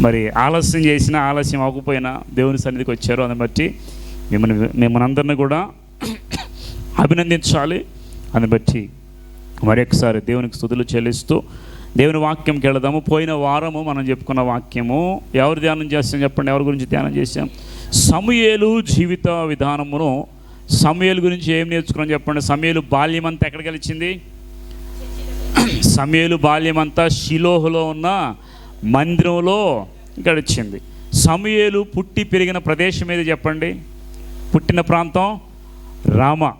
మరి ఆలస్యం చేసినా ఆలస్యం అవ్వకపోయినా దేవుని సన్నిధికి వచ్చారు. దాన్ని బట్టి మిమ్మల్ని మిమ్మల్ని అందరినీ కూడా అభినందించాలి. అని బట్టి మరొకసారి దేవునికి స్థుతులు చెల్లిస్తూ దేవుని వాక్యంకి వెళదాము. పోయిన వారము మనం చెప్పుకున్న వాక్యము. ఎవరు ధ్యానం చేస్తాం చెప్పండి? ఎవరి గురించి ధ్యానం చేసాం సమూయేలు జీవిత విధానమును సమూయేలు గురించి ఏం నేర్చుకున్నాం చెప్పండి? సమూయేలు బాల్యం అంతా ఎక్కడికి వెళ్ళింది? సమయలు బాల్యమంతా షిలోహులో ఉన్న మందిరంలో గడిచింది సమయలు పుట్టి పెరిగిన ప్రదేశం ఏది చెప్పండి? పుట్టిన ప్రాంతం రామ.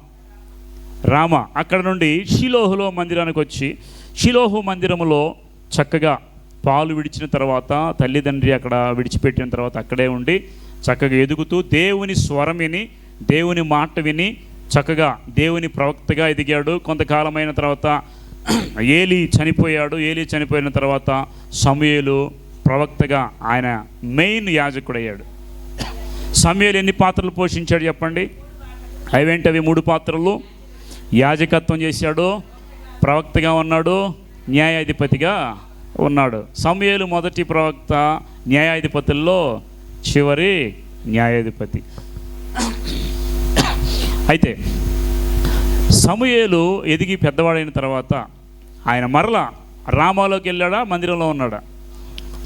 రామ. అక్కడ నుండి షిలోహులో మందిరానికి వచ్చి షిలోహు మందిరములో చక్కగా పాలు విడిచిన తర్వాత తల్లిదండ్రి అక్కడ విడిచిపెట్టిన తర్వాత అక్కడే ఉండి చక్కగా ఎదుగుతూ దేవుని స్వరం విని దేవుని మాట విని చక్కగా దేవుని ప్రవక్తగా ఎదిగాడు. కొంతకాలమైన తర్వాత ఏలి చనిపోయాడు. ఏలి చనిపోయిన తర్వాత సమయలు ప్రవక్తగా ఆయన మెయిన్ యాజకుడయ్యాడు. సమయలు ఎన్ని పాత్రలు పోషించాడు చెప్పండి? అవేంటవి మూడు పాత్రలు. యాజకత్వం చేశాడు ప్రవక్తగా ఉన్నాడు న్యాయాధిపతిగా ఉన్నాడు. సమయలు మొదటి ప్రవక్త న్యాయాధిపతుల్లో చివరి న్యాయాధిపతి. అయితే సమూయేలు ఎదిగి పెద్దవాడైన తర్వాత ఆయన మరలా రామాలోకి వెళ్ళాడా? మందిరంలో ఉన్నాడా?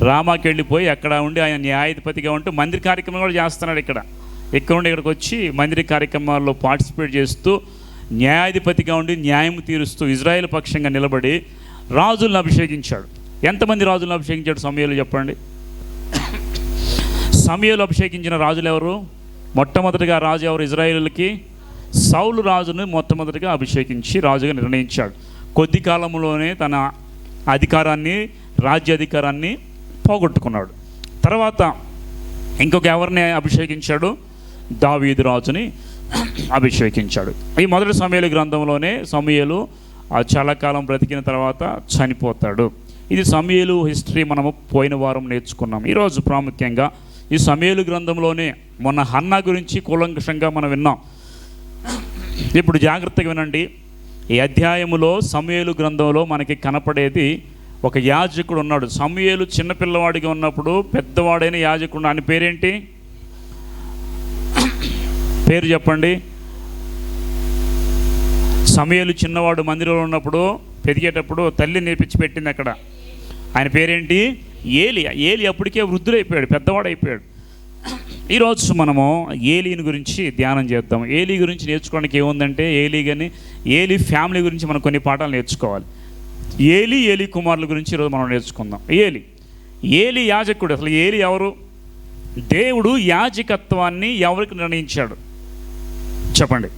రామాకి వెళ్ళిపోయి అక్కడ ఉండి ఆయన న్యాయాధిపతిగా ఉంటూ మందిర కార్యక్రమం కూడా చేస్తున్నాడు ఇక్కడ. ఇక్కడ నుండి ఇక్కడికి వచ్చి మందిర కార్యక్రమాల్లో పార్టిసిపేట్ చేస్తూ న్యాయాధిపతిగా ఉండి న్యాయం తీరుస్తూ ఇజ్రాయెల్ పక్షంగా నిలబడి రాజులను అభిషేకించాడు. ఎంతమంది రాజులను అభిషేకించాడు సమయాలు చెప్పండి? సమయాలు అభిషేకించిన రాజులు ఎవరు? మొట్టమొదటిగా రాజు ఎవరు? ఇజ్రాయేలుకి సౌలు రాజును మొట్టమొదటిగా అభిషేకించి రాజుగా నిర్ణయించాడు. కొద్ది కాలంలోనే తన అధికారాన్ని రాజ్య అధికారాన్ని పోగొట్టుకున్నాడు. తర్వాత ఇంకొక ఎవరిని అభిషేకించాడు? దావీదు రాజుని అభిషేకించాడు. ఈ మొదటి సమయలు గ్రంథంలోనే సమయలు చాలా కాలం బ్రతికిన తర్వాత చనిపోతాడు. ఇది సమయలు హిస్టరీ మనము పోయిన వారం నేర్చుకున్నాం. ఈరోజు ప్రాముఖ్యంగా ఈ సమయలు గ్రంథంలోనే మొన్న హన్నా గురించి కూలంకషంగా మనం విన్నాం. ఇప్పుడు జాగ్రత్తగా వినండి. ఈ అధ్యాయములో సమయలు గ్రంథంలో మనకి కనపడేది ఒక యాజకుడు ఉన్నాడు. సమయలు చిన్నపిల్లవాడిగా ఉన్నప్పుడు పెద్దవాడైన యాజకుడు ఆయన పేరేంటి? పేరు చెప్పండి. సమయలు చిన్నవాడు మందిరంలో ఉన్నప్పుడు పెరిగేటప్పుడు తల్లి నేర్పించి పెట్టింది అక్కడ. ఆయన పేరేంటి? ఏలి ఏలి అప్పటికే వృద్ధుడైపోయాడు అయిపోయాడు ఈరోజు మనము ఏలీని గురించి ధ్యానం చేద్దాం. ఏలీ గురించి నేర్చుకోవడానికి ఏముందంటే ఏలీ కానీ ఏలీ ఫ్యామిలీ గురించి మనం కొన్ని పాఠాలు నేర్చుకోవాలి. ఏలీ ఏలి కుమారుల గురించి ఈరోజు మనం నేర్చుకుందాం. ఏలి ఏలి యాజకుడు అసలు ఏలి ఎవరు? దేవుడు యాజకత్వాన్ని ఎవరికి నిర్ణయించాడు? చెప్పండి.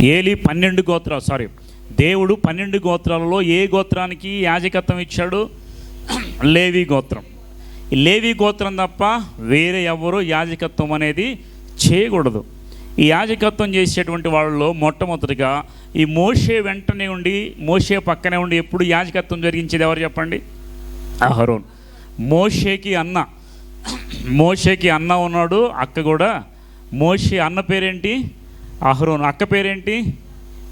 ఏలి పన్నెండు గోత్రాలు సారీ దేవుడు పన్నెండు గోత్రాలలో ఏ గోత్రానికి యాజకత్వం ఇచ్చాడు? లేవి గోత్రం. లేవి గోత్రం తప్ప వేరే ఎవరు యాజకత్వం అనేది చేయకూడదు. ఈ యాజకత్వం చేసేటువంటి వాళ్ళలో మొట్టమొదటిగా ఈ మోషే వెంటనే ఉండి మోషే పక్కనే ఉండి ఎప్పుడు యాజకత్వం జరిగించేది ఎవరు చెప్పండి? అహరోన్. మోషేకి అన్న. మోషేకి అన్న ఉన్నాడు అక్క కూడా. మోషే అన్న పేరేంటి? అహరోను అక్క పేరేంటి?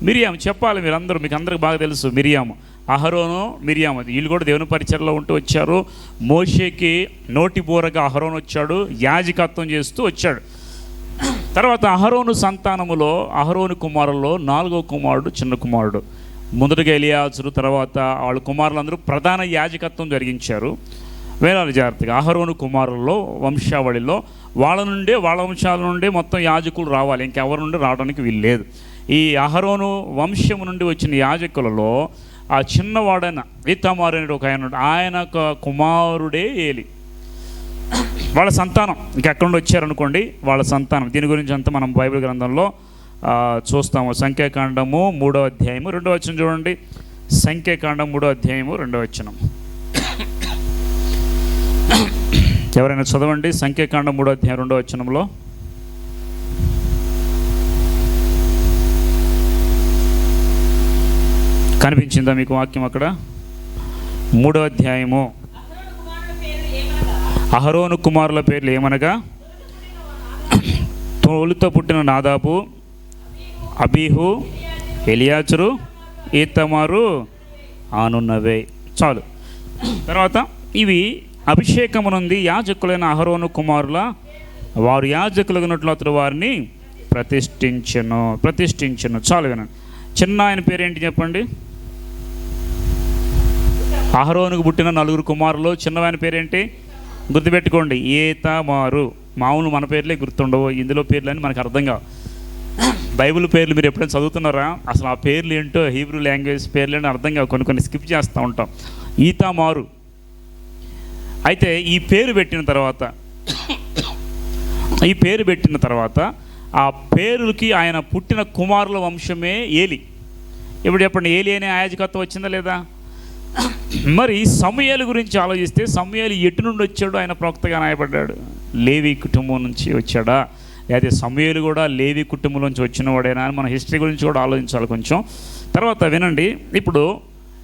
మిరియాం చెప్పాలి మీరు అందరూ మీకు అందరికి బాగా తెలుసు మిరియాము. అహరోను మిరియాము. వీళ్ళు కూడా దేవుని పరిచయలో ఉంటూ వచ్చారు. మోషేకి నోటి బోరగా అహరోను వచ్చాడు. యాజకత్వం చేస్తూ వచ్చాడు. తర్వాత అహరోను సంతానములో అహరోను కుమారుల్లో నాలుగో కుమారుడు చిన్న కుమారుడు. మొదటగా ఎలియాజరు తర్వాత వాళ్ళ కుమారులందరూ ప్రధాన యాజకత్వం జరిగించారు. వేలాలి జాగ్రత్తగా అహరోను కుమారుల్లో వంశావళిలో వాళ్ళ నుండే వాళ్ళ వంశాల నుండే మొత్తం యాజకులు రావాలి. ఇంకెవరి నుండి రావడానికి వీలు లేదు ఈ అహరోను వంశము నుండి వచ్చిన యాజకులలో ఆ చిన్నవాడైన ఈతమారు అనే ఒక ఆయన ఆయన ఒక కుమారుడే ఏలి. వాళ్ళ సంతానం. ఇంకెక్కడి నుండి వచ్చారనుకోండి వాళ్ళ సంతానం. దీని గురించి అంతా మనం బైబిల్ గ్రంథంలో చూస్తాము. సంఖ్యాకాండము మూడో అధ్యాయము రెండో వచనం చూడండి. సంఖ్యాకాండం మూడో అధ్యాయము రెండో వచనం. ఎవరైనా చదవండి సంఖ్యాకాండ మూడో అధ్యాయం రెండో వచనంలో. కనిపించిందా మీకు వాక్యం అక్కడ? మూడో అధ్యాయము. అహరోను కుమారుల పేర్లు ఏమనగా? తోలుతో పుట్టిన నాదాబు అబీహు ఎలియాచరు ఈతమారు ఆనున్నవే. చాలు. తర్వాత ఇవి అభిషేకమునుంది యాజకులైన అహరోను కుమారుల. వారు యాజకులుగునట్లు అతడు వారిని ప్రతిష్ఠించను ప్రతిష్ఠించను. చాలు వినండి. చిన్న ఆయన పేరేంటి చెప్పండి? అహరోనుకు పుట్టిన నలుగురు కుమారులు. చిన్నవాని పేరేంటి? గుర్తుపెట్టుకోండి. ఏతమారు. మామూలు మన పేర్లే గుర్తుండవు. ఇందులో పేర్లు అని మనకు అర్థం కావు. బైబిల్ పేర్లు మీరు ఎప్పుడైనా చదువుతున్నారా? అసలు ఆ పేర్లు ఏంటో హీబ్రూ లాంగ్వేజ్ పేర్లు ఏంటో అర్థం కావు. కొన్ని కొన్ని స్కిప్ చేస్తూ ఉంటాం. ఈతామారు. అయితే ఈ పేరు పెట్టిన తర్వాత ఈ పేరు పెట్టిన తర్వాత ఆ పేరుకి ఆయన పుట్టిన కుమారుల వంశమే ఏలి. ఇప్పుడు చెప్పండి ఏలి అనే యాజకత్వం వచ్చిందా లేదా? మరి సమయాల గురించి ఆలోచిస్తే సమయాలు ఎటు నుండి వచ్చాడు ఆయన ప్రవక్తగా నాయపడ్డాడు లేవి కుటుంబం నుంచి వచ్చాడా? లేదా సమయాలు కూడా లేవి కుటుంబం నుంచి వచ్చినవాడేనా అని మన హిస్టరీ గురించి కూడా ఆలోచించాలి కొంచెం. తర్వాత వినండి ఇప్పుడు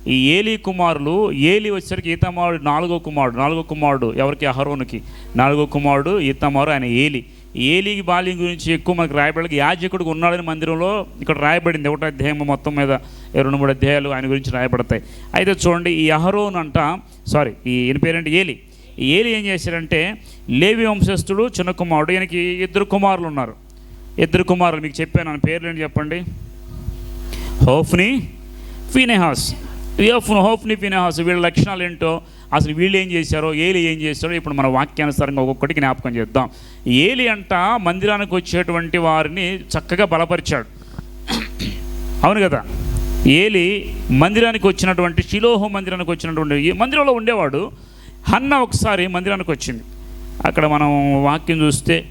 ఈ ఏలి కుమారులు ఏలి వచ్చేసరికి ఈతమారుడు నాలుగో కుమారుడు నాలుగో కుమారుడు ఎవరికి? అహరోనుకి. నాలుగో కుమారుడు ఈతమారు ఆయన ఏలి. ఏలికి బాల్యం గురించి ఎక్కువ మనకు రాయబడి యాజకుడికి ఉన్నాడని మందిరంలో ఇక్కడ రాయబడింది. ఒకటి అధ్యాయం మొత్తం మీద రెండు మూడు అధ్యాయాలు ఆయన గురించి రాయబడతాయి. అయితే చూడండి ఈ అహరోన్ అంట సారీ ఈ ఈయన పేరేంటి? ఏలి. ఈ ఏలి ఏం చేశారంటే లేవి వంశస్థుడు చిన్న కుమారుడు ఈయనకి ఇద్దరు కుమారులు ఉన్నారు. ఇద్దరు కుమారులు మీకు చెప్పాను ఆయన పేర్లు ఏంటి చెప్పండి? Hophni Phinehas. హోఫ్ హోఫ్ని ఫినెహాస్ వీళ్ళ లక్షణాలు ఏంటో అసలు వీళ్ళు ఏం చేశారో ఏలి ఏం చేశారో ఇప్పుడు మన వాక్యానుసారంగా ఒక్కొక్కటి జ్ఞాపకం చేద్దాం. ఏలి అంట మందిరానికి వచ్చేటువంటి వారిని చక్కగా బలపరిచాడు. అవును కదా? ఏలి మందిరానికి వచ్చినటువంటి శిలోహ మందిరానికి వచ్చినటువంటి ఈ మందిరంలో ఉండేవాడు. హన్న ఒకసారి మందిరానికి వచ్చింది. అక్కడ మనం వాక్యం చూస్తే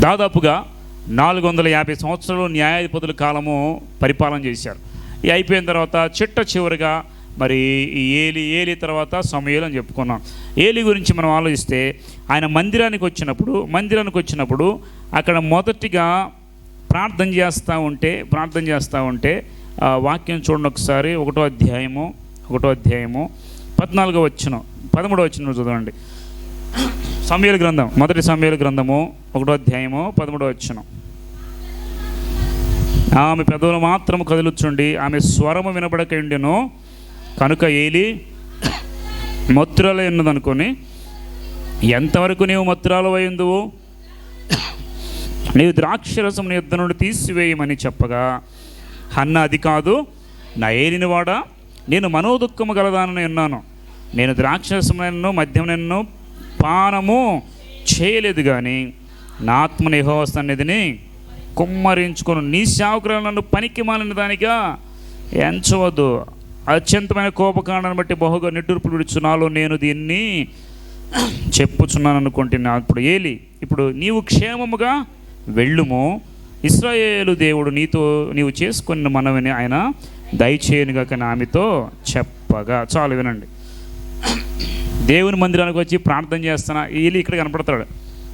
దాదాపుగా నాలుగు వందల యాభై సంవత్సరాలు న్యాయాధిపతుల కాలము పరిపాలన చేశారు. ఇది అయిపోయిన తర్వాత చిట్ట చివరిగా మరి ఈ ఏలి ఏలి తర్వాత సమయలు అని చెప్పుకున్నాం. ఏలి గురించి మనం ఆలోచిస్తే ఆయన మందిరానికి వచ్చినప్పుడు మందిరానికి వచ్చినప్పుడు అక్కడ మొదటిగా ప్రార్థన చేస్తూ ఉంటే ప్రార్థన చేస్తూ ఉంటే వాక్యం చూడండి ఒకసారి ఒకటో అధ్యాయము ఒకటో అధ్యాయము పద్నాలుగో వచ్చిన పదమూడో వచ్చిన చదవండి. సమయల గ్రంథం. మొదటి సమయల గ్రంథము ఒకటో అధ్యాయము పదమూడో వచ్చిన ఆమె పెదవులు మాత్రము కదులుచుండి ఆమె స్వరము వినబడకండెను కనుక ఏలి మత్తురాలు ఎన్నదనుకొని ఎంతవరకు నీవు మత్తురాలు అయిందువు నీవు ద్రాక్షరసం నీ యుద్ధ నుండి తీసివేయమని చెప్పగా అన్న అది కాదు. నా ఏలినవాడా నేను మనోదుఖము గలదానని ఉన్నాను. నేను ద్రాక్షరసములను నిన్ను పానము చేయలేదు కానీ నా ఆత్మ యెహోవా అనేదిని కుమ్మరించుకొని నీ సేవకులను నన్ను పనికి మాలిన దానిగా ఎంచవద్దు. అత్యంతమైన కోపకాండాన్ని బట్టి బహుగా నిట్టూర్పులు విడుచున్నాలో నేను దీన్ని చెప్పుచున్నాను అనుకుంటున్నా ఇప్పుడు ఏలి ఇప్పుడు నీవు క్షేమముగా వెళ్ళుము. ఇస్రాయేలు దేవుడు నీతో నీవు చేసుకున్న మనవిని ఆయన దయచేయనుగాక ఆమెతో చెప్పగా. చాలు వినండి. దేవుని మందిరానికి వచ్చి ప్రార్థన చేస్తున్న వీళ్ళు ఇక్కడ కనపడతాడు.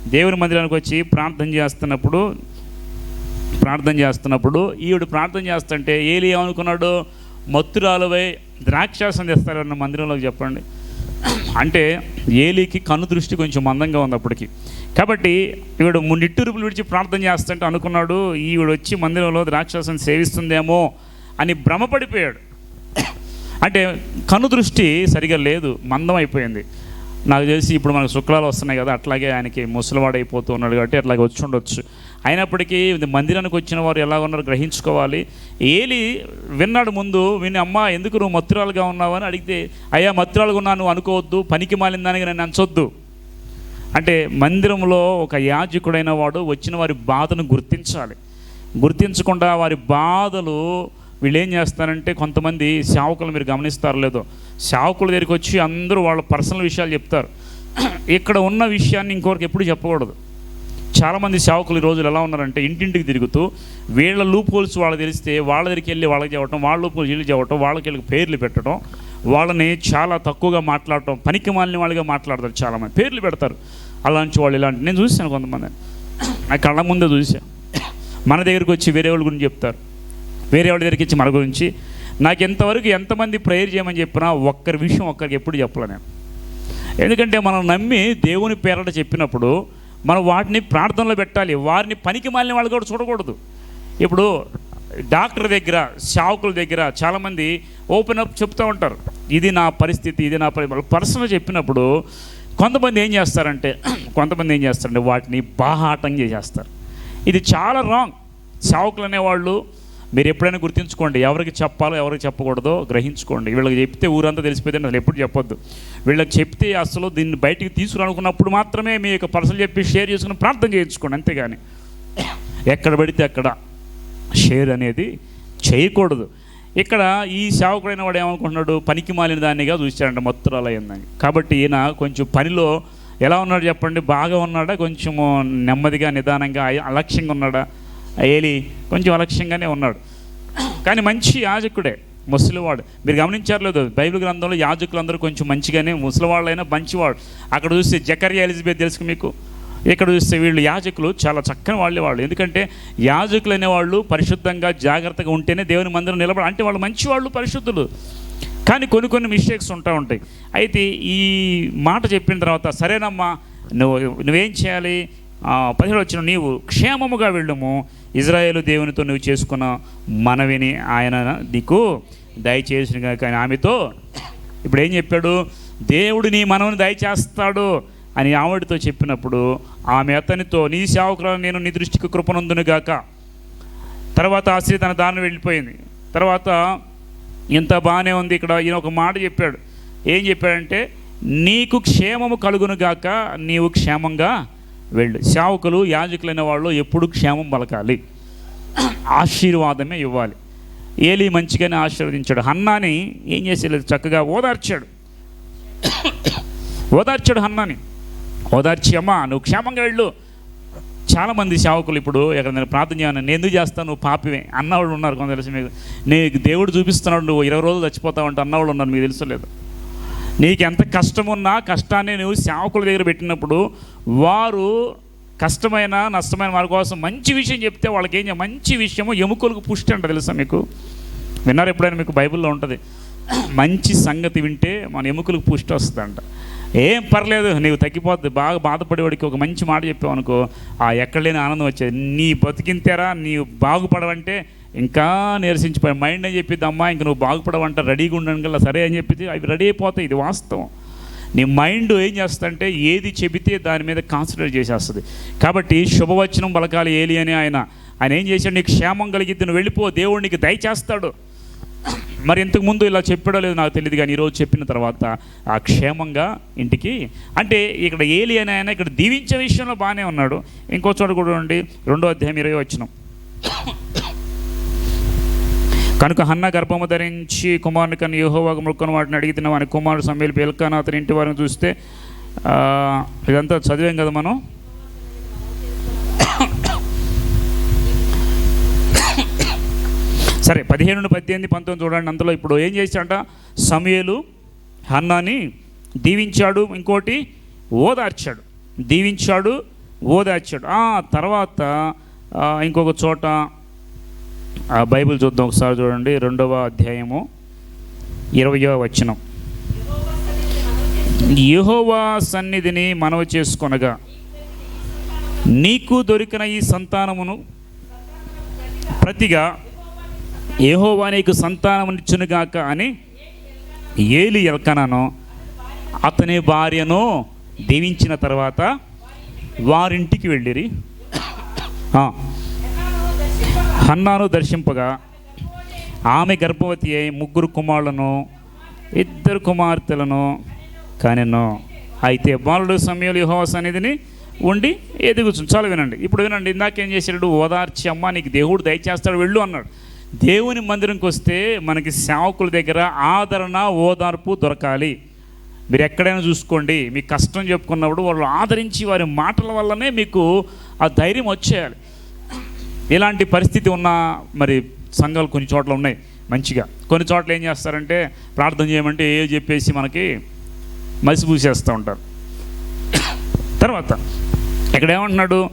దేవుని మందిరానికి వచ్చి ప్రార్థన చేస్తున్నప్పుడు ప్రార్థన చేస్తున్నప్పుడు ఈవిడ ప్రార్థన చేస్తుంటే ఏలి ఏమనుకున్నాడు? మత్తురాలువై ద్రాక్షాసం తెస్తారన్న మందిరంలోకి చెప్పండి. అంటే ఏలికి కను దృష్టి కొంచెం మందంగా ఉంది అప్పటికి. కాబట్టి ఈవిడ ము- విడిచి ప్రార్థన చేస్తుంటే అనుకున్నాడు ఈవిడ వచ్చి మందిరంలో ద్రాక్షాసం సేవిస్తుందేమో అని భ్రమపడిపోయాడు. అంటే కను దృష్టి సరిగా లేదు మందం అయిపోయింది. నాకు తెలిసి ఇప్పుడు మనకు శుక్రాలు వస్తున్నాయి కదా అట్లాగే ఆయనకి ముసలివాడు అయిపోతూ ఉన్నాడు కాబట్టి అట్లాగే వచ్చి ఉండొచ్చు. అయినప్పటికీ మందిరానికి వచ్చిన వారు ఎలా ఉన్నారో గ్రహించుకోవాలి. ఏలి విన్నాడు ముందు విని అమ్మ ఎందుకు నువ్వు మత్తురాలుగా ఉన్నావు? అని అడిగితే అయ్యా మత్తురాలుగా ఉన్నా నువ్వు అనుకోవద్దు పనికి మాలిన దానికి నన్ను అంచొద్దు అంటే మందిరంలో ఒక యాజకుడైన వాడు వచ్చిన వారి బాధను గుర్తించాలి. గుర్తించకుండా వారి బాధలు వీళ్ళు ఏం చేస్తారంటే కొంతమంది సేవకులు మీరు గమనిస్తారు లేదో సేవకుల దగ్గరికి వచ్చి అందరూ వాళ్ళ పర్సనల్ విషయాలు చెప్తారు. ఇక్కడ ఉన్న విషయాన్ని ఇంకొకరికి ఎప్పుడు చెప్పకూడదు. చాలామంది సేవకులు ఈ రోజులు ఎలా ఉన్నారంటే ఇంటింటికి తిరుగుతూ వీళ్ళ లూప్ హోల్స్ వాళ్ళకి తెలిస్తే వాళ్ళ దగ్గరికి వెళ్ళి వాళ్ళకి చెప్పటం వాళ్ళ లూప్ హోల్స్ వీళ్ళు చెప్పటం వాళ్ళకి వెళ్ళి పేర్లు పెట్టడం వాళ్ళని చాలా తక్కువగా మాట్లాడటం పనికి మాలిన వాళ్ళుగా మాట్లాడతారు చాలామంది. పేర్లు పెడతారు. అలాంటి వాళ్ళు ఇలాంటి నేను చూశాను కొంతమంది నా కళ్ళ ముందే చూశాను మన దగ్గరికి వచ్చి వేరే వాళ్ళ గురించి చెప్తారు. వేరే వాళ్ళ దగ్గరికి ఇచ్చి మన గురించి నాకు ఎంతవరకు ఎంతమంది ప్రేయర్ చేయమని చెప్పినా ఒక్కరి విషయం ఒక్కరికి ఎప్పుడు చెప్పలే నేను. ఎందుకంటే మనం నమ్మి దేవుని పేరట చెప్పినప్పుడు మనం వాటిని ప్రార్థనలో పెట్టాలి వారిని పనికి మాలిన వాళ్ళు కూడా చూడకూడదు. ఇప్పుడు డాక్టర్ దగ్గర షావుకుల దగ్గర చాలామంది ఓపెన్ అప్ చెప్తూ ఉంటారు ఇది నా పరిస్థితి ఇది నా పరిస్థితి పర్సనల్ చెప్పినప్పుడు కొంతమంది ఏం చేస్తారంటే కొంతమంది ఏం చేస్తారంటే వాటిని బాహాటం చేసేస్తారు. ఇది చాలా రాంగ్ సేవకులు అనేవాళ్ళు మీరు ఎప్పుడైనా గుర్తుంచుకోండి ఎవరికి చెప్పాలో ఎవరికి చెప్పకూడదో గ్రహించుకోండి. వీళ్ళకి చెప్తే ఊరంతా తెలిసిపోయింది అసలు ఎప్పుడు చెప్పొద్దు. వీళ్ళకి చెప్తే అసలు దీన్ని బయటికి తీసుకురానుకున్నప్పుడు మాత్రమే మీ యొక్క పర్సన్ చెప్పి షేర్ చేసుకుని ప్రార్థన చేయించుకోండి అంతేగాని. ఎక్కడ పడితే అక్కడ షేర్ అనేది చేయకూడదు. ఇక్కడ ఈ సేవకుడైన వాడు ఏమనుకుంటున్నాడు? పనికి మాలిన దాన్నిగా చూశాడంట మొత్తరాలు అయిందని కాబట్టి ఈయన కొంచెం పనిలో ఎలా ఉన్నాడు చెప్పండి? బాగా ఉన్నాడా? కొంచెము నెమ్మదిగా నిదానంగా అలక్ష్యంగా ఉన్నాడా? ఏలి కొంచెం అలక్ష్యంగానే ఉన్నాడు. కానీ మంచి యాజకుడే ముసలివాడు. మీరు గమనించారు లేదు బైబిల్ గ్రంథంలో యాజకులందరూ కొంచెం మంచిగానే ముసలివాళ్ళైనా మంచివాడు. అక్కడ చూస్తే జకర్య ఎలిజబెత్ తెలుసు మీకు? ఇక్కడ చూస్తే వీళ్ళు యాజకులు చాలా చక్కని వాళ్ళే వాళ్ళు. ఎందుకంటే యాజకులు అనేవాళ్ళు పరిశుద్ధంగా జాగ్రత్తగా ఉంటేనే దేవుని మందిరం నిలబడ అంటే వాళ్ళు మంచివాళ్ళు పరిశుద్ధులు. కానీ కొన్ని కొన్ని మిస్టేక్స్ ఉంటా ఉంటాయి. అయితే ఈ మాట చెప్పిన తర్వాత సరేనమ్మా నువ్వు నువ్వేం చేయాలి? పదిహేడు వచ్చిన నీవు క్షేమముగా వెళ్ళుము. ఇజ్రాయేలు దేవునితో నువ్వు చేసుకున్న మనవిని ఆయన నీకు దయచేసిన కానీ ఆమెతో ఇప్పుడు ఏం చెప్పాడు? దేవుడు నీ మనవుని దయచేస్తాడు అని ఆవిడతో చెప్పినప్పుడు ఆమె అతనితో నీ సేవకులను నేను నీ దృష్టికి కృపనందునుగాక తర్వాత ఆ స్త్రీ తన దారిని వెళ్ళిపోయింది. తర్వాత ఇంత బాగానే ఉంది ఇక్కడ ఈయన ఒక మాట చెప్పాడు. ఏం చెప్పాడంటే నీకు క్షేమము కలుగునుగాక నీవు క్షేమంగా వెళ్ళు. సేవకులు యాజకులైన వాళ్ళు ఎప్పుడు క్షేమం పలకాలి. ఆశీర్వాదమే ఇవ్వాలి. ఏలి మంచిగానే ఆశీర్వదించాడు. హన్నాని ఏం చేసేలేదు? చక్కగా ఓదార్చాడు. ఓదార్చాడు హన్నాని. ఓదార్చి అమ్మా నువ్వు క్షేమంగా వెళ్ళు. చాలామంది సేవకులు ఇప్పుడు ఎక్కడ ప్రార్థన చేయను నేను ఎందుకు చేస్తాను? నువ్వు పాపివే. అన్నవాళ్ళు ఉన్నారు కొంత తెలుసు మీకు. నీకు దేవుడు చూపిస్తున్నాడు నువ్వు ఇరవై రోజులు చచ్చిపోతావంటే అన్నవాళ్ళు ఉన్నారు మీకు తెలుసలేదు నీకు ఎంత కష్టం ఉన్నా కష్టాన్ని నువ్వు సేవకుల దగ్గర పెట్టినప్పుడు వారు కష్టమైన నష్టమైన వారి కోసం మంచి విషయం చెప్తే వాళ్ళకి ఏం మంచి విషయము ఎముకలకు పుష్టి అంట తెలుసా మీకు? విన్నారు ఎప్పుడైనా మీకు బైబిల్లో ఉంటుంది. మంచి సంగతి వింటే మన ఎముకలకు పుష్టి వస్తుందంట. ఏం పర్లేదు నీవు తగ్గిపోద్ది బాగా బాధపడేవాడికి ఒక మంచి మాట చెప్పావు అనుకో ఆ ఎక్కడ లేని ఆనందం వచ్చేది. నీ బతికింతేరా నీవు బాగుపడవంటే ఇంకా నీరసించిపోయి మైండ్ అని చెప్పిద్ది అమ్మా ఇంక నువ్వు బాగుపడవంట రెడీగా ఉండడం కల్లా సరే అని చెప్పి అవి రెడీ అయిపోతాయి ఇది వాస్తవం. నీ మైండ్ ఏం చేస్తుందంటే ఏది చెబితే దాని మీద కాన్సన్ట్రేట్ చేసేస్తుంది. కాబట్టి శుభవచనం బలకాలి ఏలి అని ఆయన. ఆయన ఏం చేశాడు? నీకు క్షేమం కలిగిద్ది నువ్వు వెళ్ళిపో దేవుడు నీకు దయచేస్తాడు మరి ఇంతకు ముందు ఇలా చెప్పాడో లేదో నాకు తెలియదు కానీ ఈరోజు చెప్పిన తర్వాత ఆ క్షేమంగా ఇంటికి అంటే ఇక్కడ ఏలి అని ఆయన ఇక్కడ దీవించే విషయంలో బాగానే ఉన్నాడు. ఇంకో చోట కూడా ఉండి రెండో అధ్యాయం ఇరవై వచ్చినాం కనుక హన్న గర్భము ధరించి కుమారుని కన్నా యోహోవాకు మొక్కను వాటిని అడిగిన వాని కుమారుడు సమ్మెలు పెల్కాను అతని ఇంటి వారిని చూస్తే ఇదంతా చదివాం కదా మనం? సరే పదిహేను నుండి పద్దెనిమిది పంతొమ్మిది చూడండి అంతలో ఇప్పుడు ఏం చేశాడంట? సమయలు హన్నాని దీవించాడు ఇంకోటి ఓదార్చాడు. దీవించాడు ఓదార్చాడు. ఆ తర్వాత ఇంకొక చోట ఆ బైబిల్ చూద్దాం ఒకసారి చూడండి. రెండవ అధ్యాయము ఇరవయో వచనం. యహోవా సన్నిధిని మనవి చేసుకొనగా నీకు దొరికిన ఈ సంతానమును ప్రతిగా ఏహోవా నీకు సంతానమునిచ్చునుగాక అని ఏలి ఎల్కనను అతని భార్యను దీవించిన తర్వాత వారింటికి వెళ్ళిరి. హన్నాను దర్శింపగా ఆమె గర్భవతి అయి ముగ్గురు కుమారులను ఇద్దరు కుమార్తెలను కనెను. అయితే బాలుడు సమయంలో యెహోవా సన్నిధిని ఉండి ఎదుగుచు చాలా వినండి. ఇప్పుడు వినండి ఇందాకేం చేశాడు? ఓదార్చి అమ్మ నీకు దేవుడు దయచేస్తాడు వెళ్ళు అన్నాడు. దేవుని మందిరంకి వస్తే మనకి సేవకుల దగ్గర ఆదరణ ఓదార్పు దొరకాలి. మీరు ఎక్కడైనా చూసుకోండి మీ కష్టం చెప్పుకున్నప్పుడు వాళ్ళు ఆదరించి వారి మాటల వల్లనే మీకు ఆ ధైర్యం వచ్చేయాలి. ఇలాంటి పరిస్థితి ఉన్న మరి సంఘాలు కొన్ని చోట్ల ఉన్నాయి మంచిగా. కొన్ని చోట్ల ఏం చేస్తారంటే ప్రార్థన చేయమంటే ఏ చెప్పేసి మనకి మసిపూసేస్తూ ఉంటారు. తర్వాత ఇక్కడ ఏమంటున్నాడు?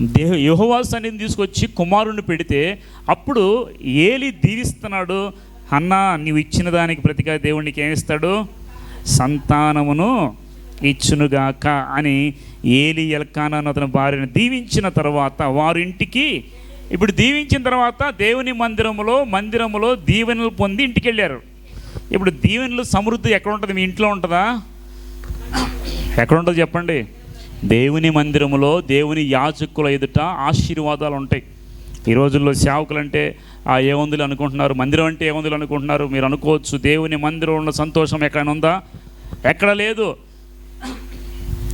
దేహ యహోవా సన్నిధిని తీసుకొచ్చి కుమారుణ్ణి పెడితే అప్పుడు ఏలి దీవిస్తున్నాడు. అన్న నీవు ఇచ్చిన దానికి ప్రతిగా దేవునికి ఏమిస్తాడు సంతానమును ఇచ్చునుగాక అని ఏలి ఎల్కానా అతని భార్యను దీవించిన తర్వాత వారింటికి ఇప్పుడు దీవించిన తర్వాత దేవుని మందిరములో మందిరములో దీవెనలు పొంది ఇంటికి వెళ్ళారు ఇప్పుడు దీవెనలు సమృద్ధి ఎక్కడ ఉంటుంది? మీ ఇంట్లో ఉంటుందా? ఎక్కడ ఉంటుంది చెప్పండి? దేవుని మందిరములో దేవుని యాజకుల ఎదుట ఆశీర్వాదాలు ఉంటాయి. ఈ రోజుల్లో సేవకులు అంటే ఆ ఏముందులు అనుకుంటున్నారు? మందిరం అంటే ఏముందులు అనుకుంటున్నారు? మీరు అనుకోవచ్చు దేవుని మందిరం ఉన్న సంతోషం ఎక్కడైనా ఉందా? ఎక్కడ లేదు.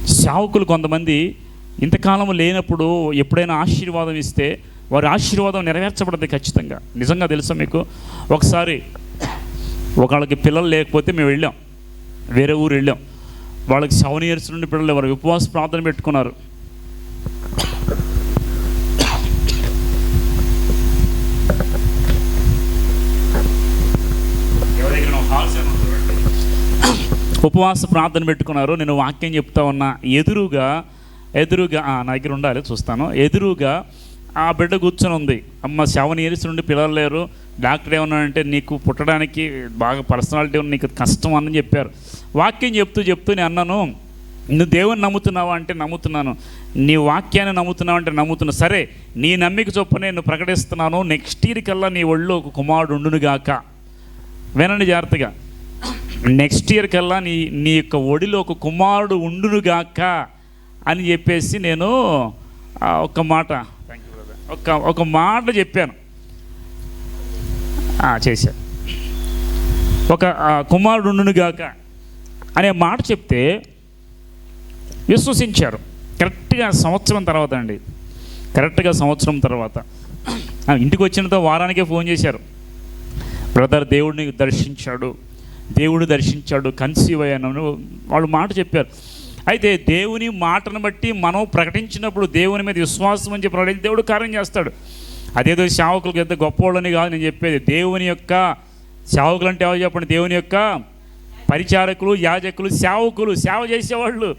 సేవకులు కొంతమంది ఇంతకాలం లేనప్పుడు ఎప్పుడైనా ఆశీర్వాదం ఇస్తే వారి ఆశీర్వాదం నెరవేర్చబడదు ఖచ్చితంగా. నిజంగా తెలుసా మీకు? ఒకసారి ఒకళ్ళకి పిల్లలు లేకపోతే మేము వెళ్ళాం. వేరే ఊరు వెళ్ళాం. వాళ్ళకి సెవెన్ ఇయర్స్ నుండి పిల్లలు వారు ఉపవాస ప్రార్థన పెట్టుకున్నారు. ఉపవాస ప్రార్థన పెట్టుకున్నారు. నేను వాక్యం చెప్తా ఉన్నా. ఎదురుగా ఎదురుగా ఆ, నా దగ్గర ఉండాలి చూస్తాను. ఎదురుగా ఆ బిడ్డ కూర్చొని ఉంది. అమ్మ సెవెన్ ఇయర్స్ నుండి పిల్లలు లేరు. డాక్టర్ ఏమన్నాడంటే నీకు పుట్టడానికి బాగా పర్సనాలిటీ ఉంది నీకు కష్టం అని చెప్పారు. వాక్యం చెప్తూ చెప్తూ నేను అన్నాను నువ్వు దేవుని నమ్ముతున్నావా అంటే నమ్ముతున్నాను. నీ వాక్యాన్ని నమ్ముతున్నావు అంటే నమ్ముతున్నా సరే నీ నమ్మిక చొప్పున నేను ప్రకటిస్తున్నాను. నెక్స్ట్ ఇయర్ కల్లా నీ ఒళ్ళు ఒక కుమారుడు ఉండునుగాక. వినండి జాగ్రత్తగా. నెక్స్ట్ ఇయర్ కల్లా నీ నీ యొక్క ఒడిలో ఒక కుమారుడు ఉండునుగాక అని చెప్పేసి నేను ఒక మాట ఒక ఒక మాట చెప్పాను. ఆ, చేశాను ఒక ఆ, కుమారుడు అనే మాట చెప్తే విశ్వసించారు. కరెక్ట్గా సంవత్సరం తర్వాత అండి. కరెక్ట్గా సంవత్సరం తర్వాత. ఇంటికి వచ్చినంత వారానికే ఫోన్ చేశారు. బ్రదర్ దేవుడిని దర్శించాడు. దేవుడు దర్శించాడు కన్సీవ్ అయ్యాను వాళ్ళు మాట చెప్పారు. అయితే దేవుని మాటను బట్టి మనం ప్రకటించినప్పుడు దేవుని మీద విశ్వాసం అని చెప్పి దేవుడు కార్యం చేస్తాడు. అదేదో సేవకులకు ఎంత గొప్పవాళ్ళని కాదు నేను చెప్పేది. దేవుని యొక్క సేవకులు అంటే ఎవరు చెప్పండి? దేవుని యొక్క పరిచారకులు యాజకులు సేవకులు సేవ చేసేవాళ్ళు.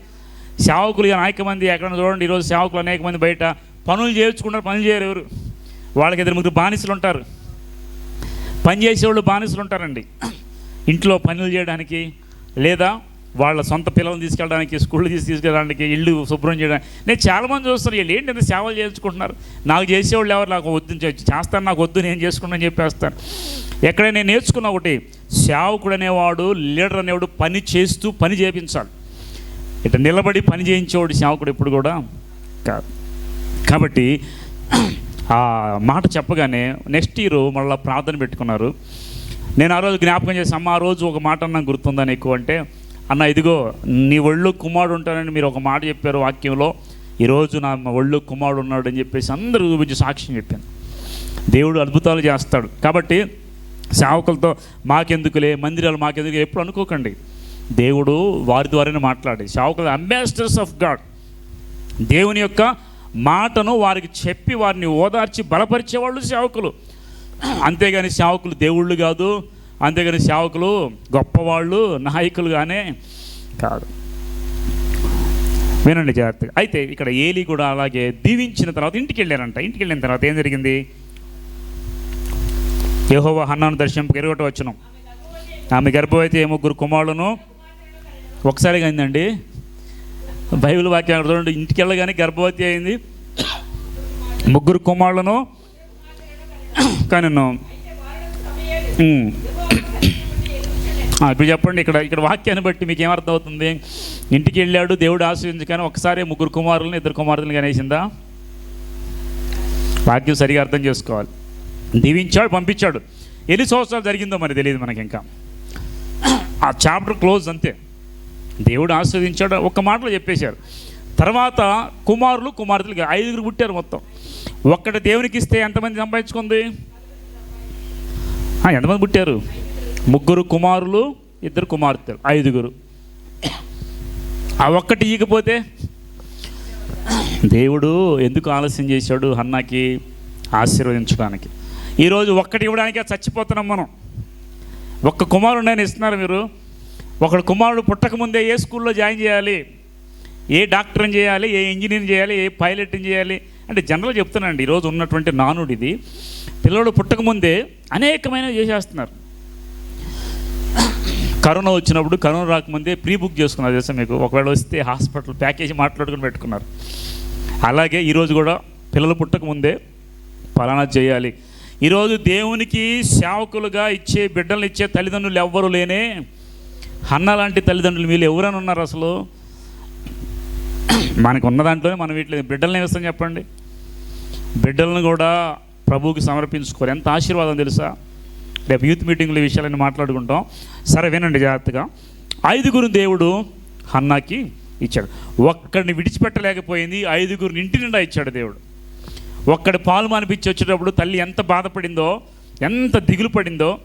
సేవకులు అనేక మంది ఎక్కడ చూడండి ఈరోజు సేవకులు అనేక మంది బయట పనులు చేయించుకుంటారు పనులు చేయరు ఎవరు? వాళ్ళకి ఇద్దరు ముగ్గురు బానిసలు ఉంటారు. పని చేసేవాళ్ళు బానిసలు ఉంటారండి. ఇంట్లో పనులు చేయడానికి లేదా వాళ్ళ సొంత పిల్లల్ని తీసుకెళ్ళడానికి స్కూళ్ళు తీసి తీసుకెళ్ళడానికి ఇల్లు శుభ్రం చేయడానికి నేను చాలామంది చూస్తాను వీళ్ళు ఏంటి సేవలు చేయించుకుంటున్నారు? నాకు చేసేవాళ్ళు ఎవరు? నాకు వద్దు చేస్తాను నాకు వద్దు నేను చేసుకున్నాను చెప్పేస్తాను ఎక్కడ నేను నేర్చుకున్న ఒకటి సేవకుడు అనేవాడు లీడర్ అనేవాడు పని చేస్తూ పని చేయించాలి. ఇట్లా నిలబడి పని చేయించేవాడు సేవకుడు ఎప్పుడు కూడా కాదు. కాబట్టి ఆ మాట చెప్పగానే నెక్స్ట్ ఇయర్ మళ్ళీ ప్రార్థన పెట్టుకున్నారు. నేను ఆ రోజు జ్ఞాపకం చేసి అమ్మ ఆ రోజు ఒక మాట అన్న గుర్తుందా నీకు? అంటే అన్న ఇదిగో నీ ఒళ్ళు కుమారుడు ఉంటానని మీరు ఒక మాట చెప్పారు వాక్యంలో. ఈరోజు నా ఒళ్ళు కుమారుడు ఉన్నాడు అని చెప్పేసి అందరూ చూపించి సాక్ష్యం చెప్పాను. దేవుడు అద్భుతాలు చేస్తాడు. కాబట్టి సేవకులతో మాకెందుకులే మందిరాలు మాకెందుకు ఎప్పుడు అనుకోకండి. దేవుడు వారి ద్వారానే మాట్లాడి సేవకులు అంబాసిడర్స్ ఆఫ్ గాడ్ దేవుని యొక్క మాటను వారికి చెప్పి వారిని ఓదార్చి బలపరిచేవాళ్ళు సేవకులు. అంతేగాని సేవకులు దేవుళ్ళు కాదు అంతేగాని సేవకులు గొప్పవాళ్ళు నాయకులుగానే కాదు. వినండి జాగ్రత్తగా. అయితే ఇక్కడ ఏలి కూడా అలాగే దీవించిన తర్వాత ఇంటికి వెళ్ళారంట. ఇంటికి వెళ్ళిన తర్వాత ఏం జరిగింది? యహోవ హన్నాను దర్శనం ఎరగొట్ట వచ్చును. ఆమె గర్భవతి ఏ ముగ్గురు కుమారులను? ఒకసారిగా అయిందండి బైబిల్ వాక్యం అక్కడ చూడండి. ఇంటికి వెళ్ళగానే గర్భవతి అయింది. ముగ్గురు కుమారులను. కానీ ఇప్పుడు చెప్పండి ఇక్కడ ఇక్కడ వాక్యాన్ని బట్టి మీకు ఏమర్థం అవుతుంది ఇంటికి వెళ్ళాడు దేవుడు ఆశ్రయించగానే ఒకసారి ముగ్గురు కుమారులను ఇద్దరు కుమారులను కనేసిందా? వాక్యం సరిగా అర్థం చేసుకోవాలి. దీవించాడు పంపించాడు. ఎన్ని సంవత్సరాలు జరిగిందో మరి తెలియదు మనకి ఇంకా. ఆ చాప్టర్ క్లోజ్ అంతే. దేవుడు ఆస్వాదించాడు ఒక్క మాటలో చెప్పేశారు. తర్వాత కుమారులు కుమార్తెలు ఐదుగురు పుట్టారు మొత్తం. ఒక్కటి దేవునికి ఇస్తే ఎంతమంది సంపాదించుకుంది? ఎంతమంది పుట్టారు? ముగ్గురు కుమారులు ఇద్దరు కుమార్తెలు ఐదుగురు. ఆ ఒక్కటి ఇకపోతే దేవుడు ఎందుకు ఆలస్యం చేశాడు హన్నాకి ఆశీర్వదించడానికి? ఈరోజు ఒక్కటి ఇవ్వడానికే చచ్చిపోతున్నాం మనం. ఒక్క కుమారుడు నేను ఇస్తున్నారు మీరు. ఒకడు కుమారుడు పుట్టకముందే ఏ స్కూల్లో జాయిన్ చేయాలి? ఏ డాక్టర్ని చేయాలి? ఏ ఇంజనీరింగ్ చేయాలి? ఏ పైలట్ని చేయాలి? అంటే జనరల్ చెప్తున్నానండి ఈరోజు ఉన్నటువంటి నానుడు ఇది పుట్టకముందే అనేకమైనవి చేసేస్తున్నారు. కరోనా వచ్చినప్పుడు కరోనా రాకముందే ప్రీ బుక్ చేసుకున్నారు తెలుసా మీకు? ఒకవేళ వస్తే హాస్పిటల్ ప్యాకేజీ మాట్లాడుకుని పెట్టుకున్నారు. అలాగే ఈరోజు కూడా పిల్లలు పుట్టకముందే పలానా చేయాలి. ఈరోజు దేవునికి సేవకులుగా ఇచ్చే బిడ్డలు ఇచ్చే తల్లిదండ్రులు ఎవ్వరు లేనే అన్న లాంటి తల్లిదండ్రులు మీరు ఎవరైనా ఉన్నారు అసలు? మనకు ఉన్న దాంట్లోనే మనం వీటిలో బిడ్డలని వేస్తాం చెప్పండి? బిడ్డలను కూడా ప్రభువుకి సమర్పించుకోరు ఎంత ఆశీర్వాదం తెలుసా? రేపు యూత్ మీటింగ్ల విషయాలన్నీ మాట్లాడుకుంటాం. సరే వినండి జాగ్రత్తగా. ఐదుగురు దేవుడు హన్నాకి ఇచ్చాడు. ఒక్కడిని విడిచిపెట్టలేకపోయింది ఐదుగురిని ఇంటి నిండా ఇచ్చాడు దేవుడు. ఒక్కడి పాలు మానిపించి వచ్చేటప్పుడు తల్లి ఎంత బాధపడిందో ఎంత దిగులు పడిందో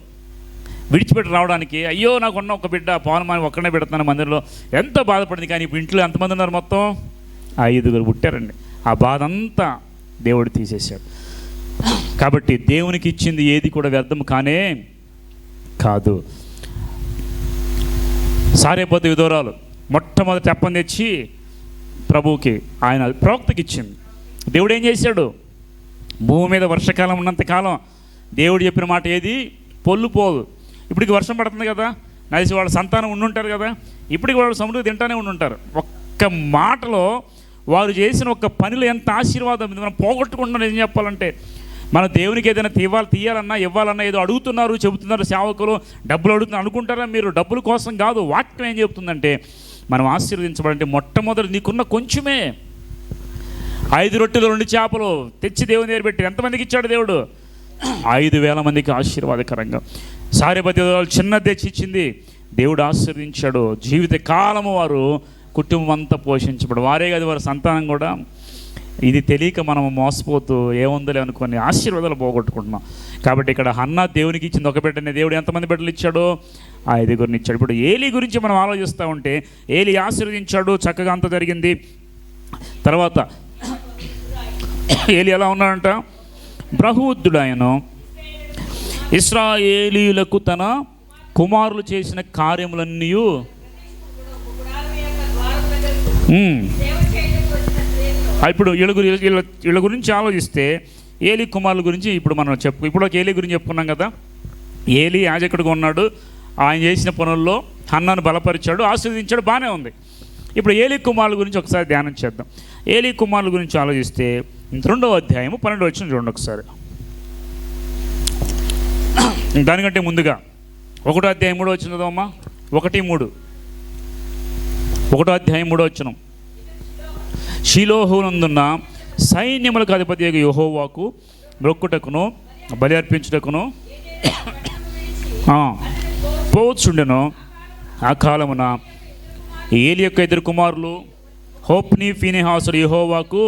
విడిచిపెట్టి రావడానికి అయ్యో నాకు ఉన్న ఒక బిడ్డ పాలు మాని ఒక్కడే పెడుతున్నాను మందిరంలో. ఎంత బాధపడింది కానీ ఇప్పుడు ఇంట్లో ఎంతమంది ఉన్నారు మొత్తం? ఐదుగురు పుట్టారండి. ఆ బాధ అంతా దేవుడు తీసేశాడు. కాబట్టి దేవునికి ఇచ్చింది ఏది కూడా వ్యర్థం కానే కాదు. సారేపోతే విధోరాలు మొట్టమొదటి చెప్పని తెచ్చి ప్రభువుకి ఆయన ప్రవక్తకి ఇచ్చింది. దేవుడు ఏం చేశాడు? భూమి మీద వర్షకాలం ఉన్నంత కాలం దేవుడు చెప్పిన మాట ఏది? పొల్లు పోదు. ఇప్పటికి వర్షం పడుతుంది కదా నలిసి వాళ్ళ సంతానం ఉండుంటారు కదా ఇప్పటికి వాళ్ళు సమృద్ధి తింటానే ఉండుంటారు. ఒక్క మాటలో వారు చేసిన ఒక్క పనిలో ఎంత ఆశీర్వాదం మనం పోగొట్టుకుంటున్నాం ఏం చెప్పాలంటే. మన దేవునికి ఏదైనా తీవాలి తీయాలన్నా ఇవ్వాలన్నా ఏదో అడుగుతున్నారు చెబుతున్నారు సేవకులు డబ్బులు అడుగుతున్నారు అనుకుంటారా మీరు? డబ్బుల కోసం కాదు వాక్యం ఏం చెబుతుందంటే మనం ఆశీర్వదించబడంటే మొట్టమొదటి నీకున్న కొంచెమే. ఐదు రొట్టెలు రెండు చేపలు తెచ్చి దేవుని దగ్గర పెట్టి ఎంతమందికి ఇచ్చాడు దేవుడు? ఐదు వేల మందికి ఆశీర్వాదకరంగా. సారేపతి చిన్న తెచ్చిచ్చింది దేవుడు ఆశీర్వదించాడు. జీవిత కాలము వారు కుటుంబం అంతా పోషించబడు. వారే కాదు వారి సంతానం కూడా. ఇది తెలియక మనం మోసపోతూ ఏముందలే అనుకొని ఆశీర్వాదాలు పోగొట్టుకుంటున్నాం. కాబట్టి ఇక్కడ హన్న దేవునికి ఇచ్చింది ఒక బిడ్డనే దేవుడు ఎంతమంది బిడ్డలు ఇచ్చాడు? ఆ ఐదుగురిని ఇచ్చాడు. ఇప్పుడు ఏలి గురించి మనం ఆలోచిస్తూ ఉంటే ఏలి ఆశీర్వదించాడు చక్కగా అంత జరిగింది. తర్వాత ఏలి ఎలా ఉన్నాడంట? బ్రహువుద్దుడు ఆయన ఇస్రాయేలీలకు తన కుమారులు చేసిన కార్యములన్నీ ఇప్పుడు వీళ్ళ వీళ్ళ గురించి ఆలోచిస్తే ఏలి కుమారుల గురించి ఇప్పుడు మనం చెప్పు ఇప్పుడు ఒక ఏలి గురించి చెప్పుకున్నాం కదా. ఏలి యాజకుడిగా ఉన్నాడు. ఆయన చేసిన పనుల్లో హన్నాను బలపరిచాడు ఆశీర్వదించాడు బాగానే ఉంది. ఇప్పుడు ఏలి కుమారుల గురించి ఒకసారి ధ్యానం చేద్దాం. ఏలి కుమారుల గురించి ఆలోచిస్తే రెండవ అధ్యాయము పన్నెండు వచ్చిన చూడండి ఒకసారి. దానికంటే ముందుగా ఒకటో అధ్యాయం మూడో వచ్చిన ఒకటి మూడు. ఒకటో అధ్యాయం మూడో వచ్చినాం షిలోహునందున్న సైన్యములకు అధిపతి యహోవాకు మొక్కుటకును బలి అర్పించుటకును పోవచ్చుండెను. ఆ కాలమున ఏలి యొక్క ఇద్దరు కుమారులు హోప్ని ఫీనిహాసులు యహోవాకు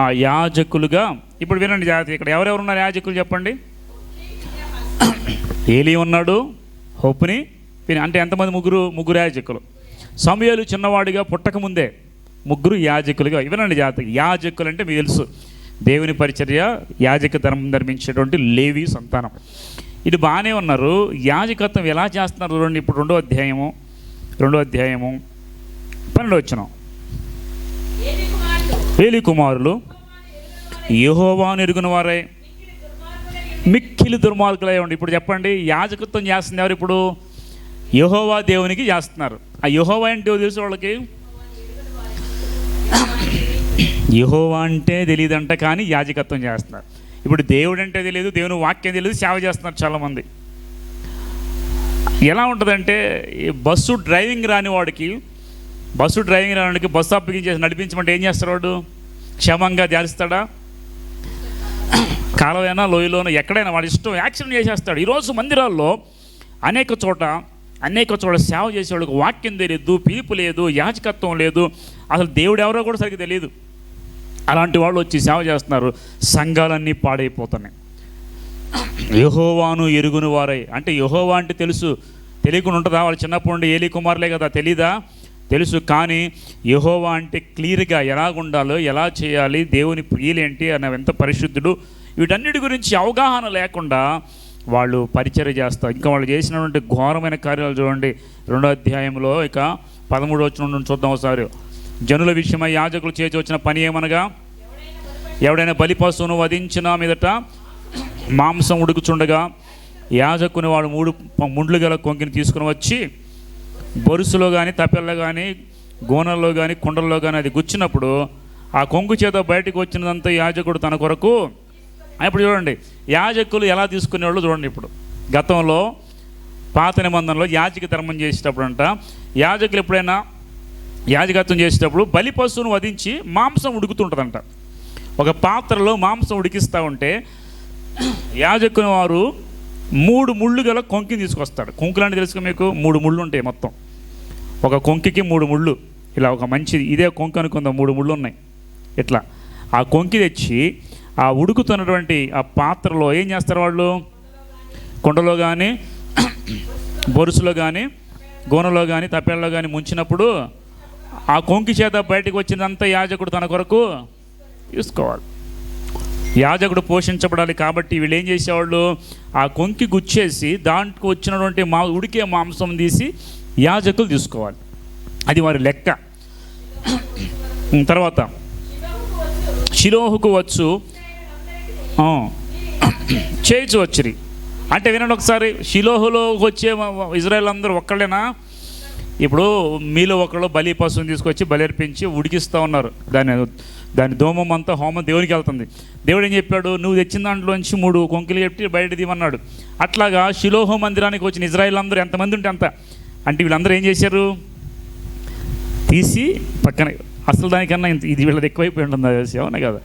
ఆ యాజకులుగా ఇప్పుడు వినండి జాగ్రత్త ఇక్కడ ఎవరెవరు ఉన్నారు యాజకులు చెప్పండి? ఏలి ఉన్నాడు హోప్ని అంటే ఎంతమంది ముగ్గురు ముగ్గురు యాజకులు? సమయాలు చిన్నవాడిగా పుట్టక ముందే ముగ్గురు యాజకులుగా ఇవనండి జాతక యాజకులు అంటే మీకు తెలుసు. దేవుని పరిచర్య యాజక ధర్మం ధర్మించేటువంటి లేవి సంతానం. ఇది బాగానే ఉన్నారు. యాజకత్వం ఎలా చేస్తున్నారు చూడండి ఇప్పుడు రెండో అధ్యాయము రెండో అధ్యాయము పన్నెండు వచ్చిన వేలి కుమారులు యహోవాను ఎరుగున వారే. మిక్కిలి దుర్మార్గులై ఉండి ఇప్పుడు చెప్పండి యాజకత్వం చేస్తుంది ఎవరు ఇప్పుడు? యహోవా దేవునికి చేస్తున్నారు. ఆ యహోవా అంటే తెలుసు వాళ్ళకి? యహోవా అంటే తెలియదంట కానీ యాజకత్వం చేస్తున్నారు. ఇప్పుడు దేవుడు అంటే తెలియదు దేవుని వాక్యం తెలియదు సేవ చేస్తున్నారు చాలామంది. ఎలా ఉంటుందంటే ఈ బస్సు డ్రైవింగ్ రాని వాడికి బస్సు డ్రైవింగ్ రాని వాడికి బస్సు అప్పగించేసి నడిపించమంటే ఏం చేస్తాడు వాడు? క్షేమంగా ధ్యానిస్తాడా? కాలమైనా లోయలోనో ఎక్కడైనా వాడి ఇష్టం యాక్సిడెంట్ చేసేస్తాడు. ఈరోజు మందిరాల్లో అనేక చోట అనేక చోట సేవ చేసేవాడికి వాక్యం తెలియదు పిలుపు లేదు యాజకత్వం లేదు అసలు దేవుడు ఎవరో కూడా సరిగ్గా తెలియదు అలాంటి వాళ్ళు వచ్చి సేవ చేస్తున్నారు. సంఘాలన్నీ పాడైపోతున్నాయి. యహోవాను ఎరుగును వారై. అంటే యహోవా అంటే తెలుసు. తెలియకుండా ఉంటుందా? వాళ్ళు చిన్నప్పటి నుండి ఏలి కుమారులే కదా తెలీదా? తెలుసు. కానీ యహోవా అంటే క్లియర్గా ఎలా ఉండాలో ఎలా చేయాలి దేవుని ప్రియులేంటి అన్న ఎంత పరిశుద్ధుడు వీటన్నిటి గురించి అవగాహన లేకుండా వాళ్ళు పరిచయం చేస్తారు. ఇంకా వాళ్ళు చేసినటువంటి ఘోరమైన కార్యాలు చూడండి. రెండో అధ్యాయంలో ఇక పదమూడు వచ్చిన నుండి చూద్దాం ఒకసారి. జనుల విషయమై యాజకులు చేసి వచ్చిన పని ఏమనగా? ఎవడైనా బలి పశువును వధించిన మీదట మాంసం ఉడుకుచుండగా యాజకుని వాడు మూడు ముండ్లు గల కొంకిని తీసుకుని వచ్చి బొరుసులో కానీ తపెల్లో కానీ గోనల్లో కానీ కుండల్లో కానీ అది గుచ్చినప్పుడు ఆ కొంగు చేత బయటకు వచ్చినదంతా యాజకుడు తన కొరకు. ఇప్పుడు చూడండి యాజకులు ఎలా తీసుకునేవాళ్ళు చూడండి ఇప్పుడు. గతంలో పాత నిబంధనలో యాజక ధర్మం చేసేటప్పుడు అంట యాజకులు ఎప్పుడైనా యాజకత్వం చేసేటప్పుడు బలి పశువును వధించి మాంసం ఉడుకుతుంటుందంట. ఒక పాత్రలో మాంసం ఉడికిస్తూ ఉంటే యాజకుని వారు మూడు ముళ్ళు గల కొంకిని తీసుకొస్తాడు. కొంకులు అంటే తెలుసుగా మీకు? మూడు ముళ్ళు ఉంటాయి మొత్తం. ఒక కొంకికి మూడు ముళ్ళు. ఇలా ఒక మంచిది ఇదే కొంకి అనుకుందాం మూడు ముళ్ళు ఉన్నాయి. ఇట్లా. ఆ కొంకి తెచ్చి ఆ ఉడుకుతున్నటువంటి ఆ పాత్రలో ఏం చేస్తారు వాళ్ళు? కుండలో కానీ బొరుసులో కానీ గోనలో కానీ తప్పేళ్ళలో కానీ ముంచినప్పుడు ఆ కొంకి చేత బయటకు వచ్చినంత యాజకుడు తన కొరకు తీసుకోవాలి. యాజకుడు పోషించబడాలి కాబట్టి వీళ్ళు ఏం చేసేవాళ్ళు? ఆ కొంకి గుచ్చేసి దాంట్లో వచ్చినటువంటి మా ఉడికే మాంసం తీసి యాజకులు తీసుకోవాలి. అది వారి లెక్క. తర్వాత శిలోహుకు వచ్చు. ఆ, వచ్చిరి. అంటే వినండి ఒకసారి షిలోహులో వచ్చే ఇజ్రాయెల్ అందరూ ఒక్కళ్ళేనా? ఇప్పుడు మీలో ఒకళ్ళు బలి పశువుని తీసుకొచ్చి బలిర్పించి ఉడికిస్తూ ఉన్నారు. దాని దాని దోమం అంతా హోమం దేవునికి వెళ్తుంది. దేవుడు ఏం చెప్పాడు? నువ్వు తెచ్చిన దాంట్లోంచి మూడు కొంకిలు చెప్పి బయట దిమన్నాడు అట్లాగా శిలోహో మందిరానికి వచ్చిన ఇజ్రాయిల్ అందరూ ఎంతమంది ఉంటే అంత. అంటే వీళ్ళందరూ ఏం చేశారు? తీసి పక్కన అసలు దానికన్నా ఇది వీళ్ళది ఎక్కువైపోయి ఉంటుంది అది అవునా కదా.